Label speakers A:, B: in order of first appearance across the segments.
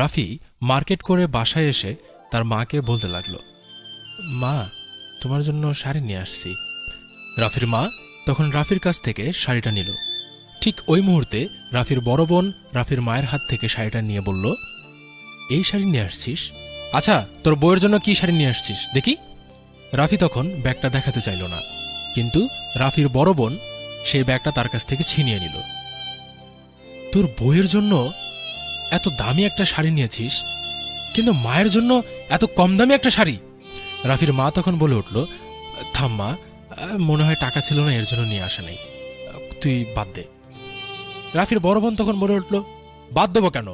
A: Rafi market করে বাসায় এসে তার মাকে বলতে লাগল, মা, তোমার জন্য শাড়ি নিয়ে আসছি। রাফির মা তখন রাফির কাছ থেকে শাড়িটা নিল। ঠিক ওই মুহূর্তে রাফির বড় বোন রাফির মায়ের হাত থেকে শাড়িটা নিয়ে বলল, এই শাড়ি নিয়ে আসছিস? আচ্ছা তোর বইয়ের জন্য কি শাড়ি নিয়ে আসছিস? দেখি। রাফি তখন ব্যাগটা দেখাতে চাইল না, কিন্তু রাফির বড় বোন সেই ব্যাগটা তার কাছ থেকে ছিনিয়ে নিল। তোর বউয়ের জন্য এত দামি একটা শাড়ি নিয়েছিস? কিন্তু মায়ের জন্য এত কম দামি একটা শাড়ি? রাফির মা তখন বলে উঠল থাম মা আহ, মনে হয় টাকা ছিল না এর জন্য নিয়ে আসা নেই। তুই বাদ দে। রাফির বড় বোন তখন বলে উঠল বাদ দেবো কেন?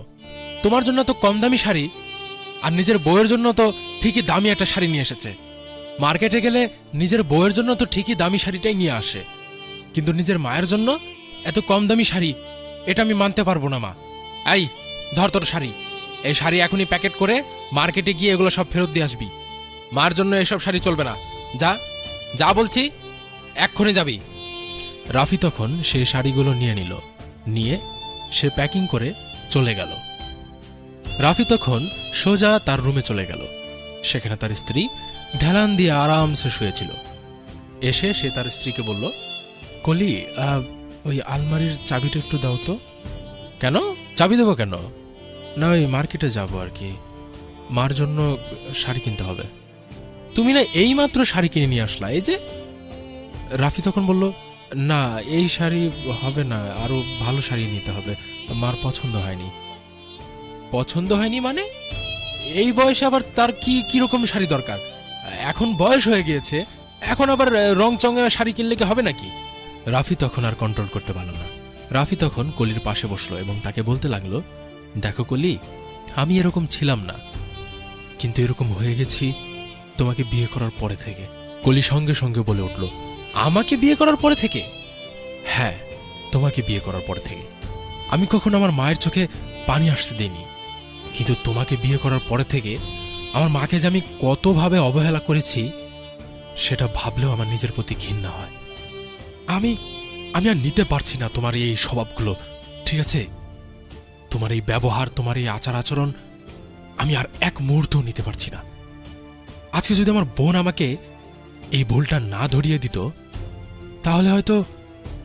A: তোমার জন্য তো কম দামি শাড়ি আর নিজের বউয়ের জন্য তো ঠিকই দামি একটা শাড়ি নিয়ে এসেছে। মার্কেটে গেলে নিজের বউয়ের জন্য তো ঠিকই দামি শাড়িটাই নিয়ে আসে। কিন্তু নিজের মায়ের জন্য এত কম দামি শাড়ি এটা আমি মানতে পারব না মা। এই ধর তোর শাড়ি। এই শাড়ি এখনই প্যাকেট করে মার্কেটে গিয়ে এগুলো সব ফেরত দিয়ে আসবি। মার জন্য এসব শাড়ি চলবে না। যা যা বলছি, এক্ষুনি যাবি। রাফি তখন সেই শাড়িগুলো নিয়ে নিল। নিয়ে সে প্যাকিং করে চলে গেল। রাফি তখন সোজা তার রুমে চলে গেল। সেখানে তার স্ত্রী ঢেলান দিয়ে আরামসে শুয়েছিল। এসে সে তার স্ত্রীকে বলল, কলি ওই আলমারির চাবিটা একটু দাও তো। কেন? চাবি দেবো কেন? না, ওই মার্কেটে যাব আর কি। মার জন্য শাড়ি কিনতে হবে। তুমি না এইমাত্র শাড়ি কিনে নিয়ে আসলা, এই যে? রাফি তখন বলল, না, এই শাড়ি হবে না, আরও ভালো শাড়ি নিতে হবে। মার পছন্দ হয়নি। পছন্দ হয়নি মানে? এই বয়সে আবার তার কি কীরকম শাড়ি দরকার? এখন বয়স হয়ে গিয়েছে, এখন আবার রং চঙে শাড়ি কিনলে কি হবে নাকি? রাফি তখন আর কন্ট্রোল করতে পারল না। রাফি তখন কলির পাশে বসল এবং তাকে বলতে লাগল দেখো কলি, আমি এরকম ছিলাম না। কিন্তু এরকম হয়ে গেছি তোমাকে বিয়ে করার পরে থেকে। কলি সঙ্গে সঙ্গে বলে উঠল, আমাকে বিয়ে করার পরে থেকে? হ্যাঁ তোমাকে বিয়ে করার পরে থেকে। আমি কখনো আমার মায়ের চোখে পানি আসতে দিইনি। কিন্তু তোমাকে বিয়ে করার পরে থেকে আমার মাকে যে আমি কতভাবে অবহেলা করেছি, সেটা ভাবলেও আমার নিজের প্রতি ঘৃণা হয়। আমি আমি আর নিতে পারছি না তোমার এই স্বভাবগুলো, ঠিক আছে? তোমার এই ব্যবহার, তোমার এই আচার আচরণ আমি আর এক মুহূর্তও নিতে পারছি না। আজকে যদি আমার বোন আমাকে এই ভুলটা না ধরিয়ে দিত, তাহলে হয়তো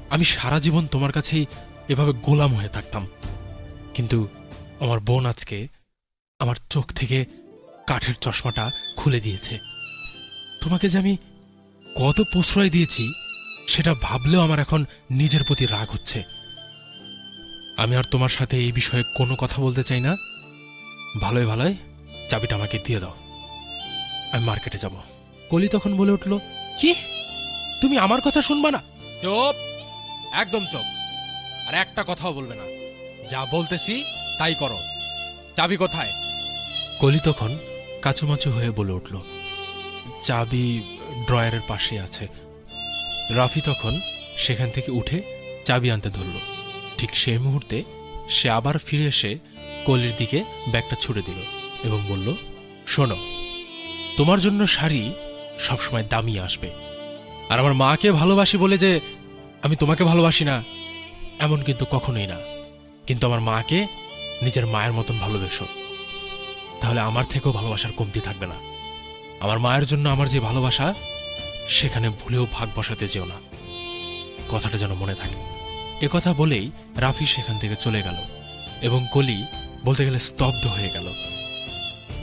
A: আমি সারা জীবন তোমার কাছেই এভাবে গোলাম হয়ে থাকতাম। কিন্তু আমার বোন আজকে আমার চোখ থেকে কাঠের চশমাটা খুলে দিয়েছে। তোমাকে যে আমি কত প্রশ্রয় দিয়েছি, সেটা ভাবলেও আমার এখন নিজের প্রতি রাগ হচ্ছে। আমি আর তোমার সাথে এই বিষয়ে কোনো কথা বলতে চাই না। ভালোই ভালোই চাবিটা আমাকে দিয়ে দাও। আমি মার্কেটে যাব। কলি তখন বলে উঠল, কি? তুমি আমার কথা শুনবা না? চুপ! একদম চুপ! আর একটা কথাও বলবে না। যা বলতেছি তাই করো। চাবি কোথায়? কলি তখন কাচুমাচু হয়ে বলে উঠল, চাবি ড্রয়ারের পাশে আছে। রাফি তখন সেখান থেকে উঠে চাবি আনতে ধরল। ঠিক সেই মুহূর্তে সে আবার ফিরে এসে কলির দিকে ব্যাগটা ছুড়ে দিল এবং বলল, শোনো, তোমার জন্য শাড়ি সবসময় দামি আসবে। আর আমার মাকে ভালোবাসি বলে যে আমি তোমাকে ভালোবাসি না, এমন কিন্তু কখনোই না। কিন্তু আমার মাকে নিজের মায়ের মতন ভালোবেসো। তাহলে আমার থেকেও ভালোবাসার কমতি থাকবে না। আমার মায়ের জন্য আমার যে ভালোবাসা, সেখানে ভুলেও ভাগ বসাতে যেও না। কথাটা যেন মনে থাকে। কথা বলেই রাফি সেখান থেকে চলে গেল এবং কলি বলতে গেলে স্তব্ধ হয়ে গেল।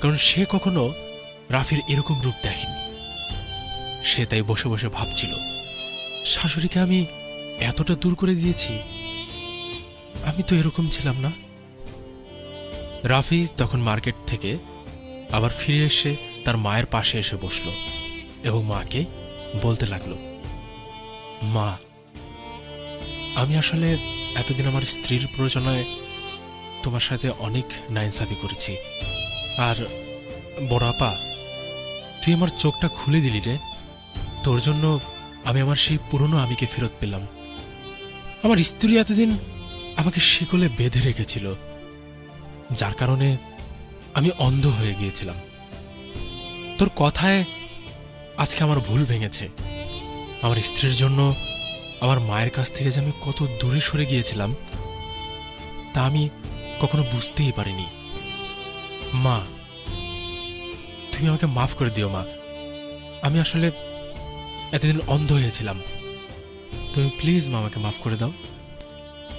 A: কারণ সে কখনো রাফির এরকম রূপ দেখেনি। সে তাই বসে বসে ভাবছিল, শাশুড়িকে আমি এতটা দূর করে দিয়েছি? আমি তো এরকম ছিলাম না? রাফি তখন মার্কেট থেকে আবার ফিরে এসে তার মায়ের পাশে এসে বসল এবং মাকে বলতে লাগল, মা আমি আসলে এতদিন আমার স্ত্রীর প্রয়োজনায় তোমার সাথে অনেক নাইনসাফি করেছি। আর বড় আপা, তুই আমার চোখটা খুলে দিলি রে। তোর জন্য আমি আমার সেই পুরনো আমিকে ফেরত পেলাম। আমার স্ত্রী এতদিন আমাকে শিকলে বেঁধে রেখেছিল, যার কারণে আমি অন্ধ হয়ে গিয়েছিলাম। তোর কথায় আজকে আমার ভুল ভেঙেছে। আমার স্ত্রীর জন্য আমার মায়ের কাছ থেকে যে আমি কত দূরে সরে গিয়েছিলাম, তা আমি কখনো বুঝতেই পারিনি। মা, তুমি আমাকে মাফ করে দিও, মা। আমি আসলে এতদিন অন্ধ হয়েছিলাম। তুমি প্লিজ মা, আমাকে মাফ করে দাও।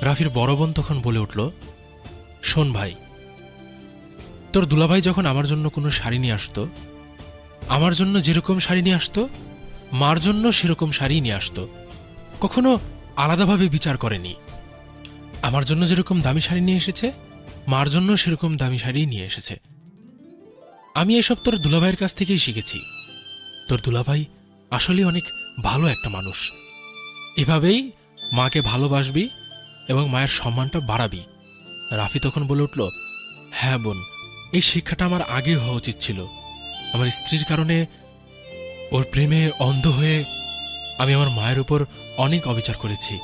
A: রাফির বড় বোন তখন বলে উঠল, শোন ভাই, তোর দুলাভাই যখন আমার জন্য কোনো শাড়ি নিয়ে আসতো, আমার জন্য যেরকম শাড়ি নিয়ে আসতো, মার জন্য সেরকম শাড়ি নিয়ে আসতো। কখনো আলাদাভাবে বিচার করেনি। আমার জন্য যেরকম দামি শাড়ি নিয়ে এসেছে, মার জন্য সেরকম দামি শাড়ি নিয়ে এসেছে। আমি এসব তোর দুলাভাইয়ের কাছ থেকেই শিখেছি। তোর দুলাভাই আসলে অনেক ভালো একটা মানুষ। এভাবেই মাকে ভালোবাসবি এবং মায়ের সম্মানটা বাড়াবি। রাফি তখন বলে উঠল হ্যাঁ বোন, এই শিক্ষাটা আমার আগে হওয়া উচিত ছিল। আমার স্ত্রীর কারণে ওর প্রেমে অন্ধ হয়ে আমি আমার মায়ের উপর অনেক অবিচার করেছি।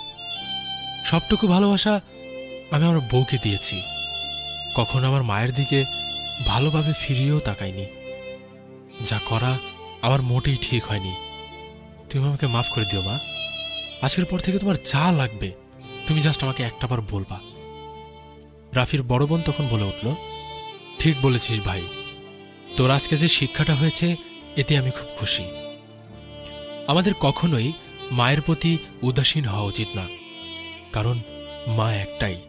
A: সবটুকু ভালোবাসা আমি আমার বউকে দিয়েছি। কখন আমার মায়ের দিকে ভালোভাবে ফিরিয়েও তাকাইনি। যা করা আমার মোটেই ঠিক হয়নি। তুমি আমাকে মাফ করে দিও, মা। আজকের পর থেকে তোমার যা লাগবে, তুমি জাস্ট আমাকে একটাবার বলবা। রাফির বড় বোন তখন বলে উঠল, ঠিক বলেছিস ভাই। তোর আজকে যে শিক্ষাটা হয়েছে, এতে আমি খুব খুশি। আমাদের কখনোই মায়ের প্রতি উদাসীন হওয়া উচিত না। কারণ মা একটাই।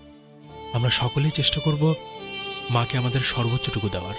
A: আমরা সকলেই চেষ্টা করব মাকে আমাদের সর্বোচ্চটুকু দেওয়ার।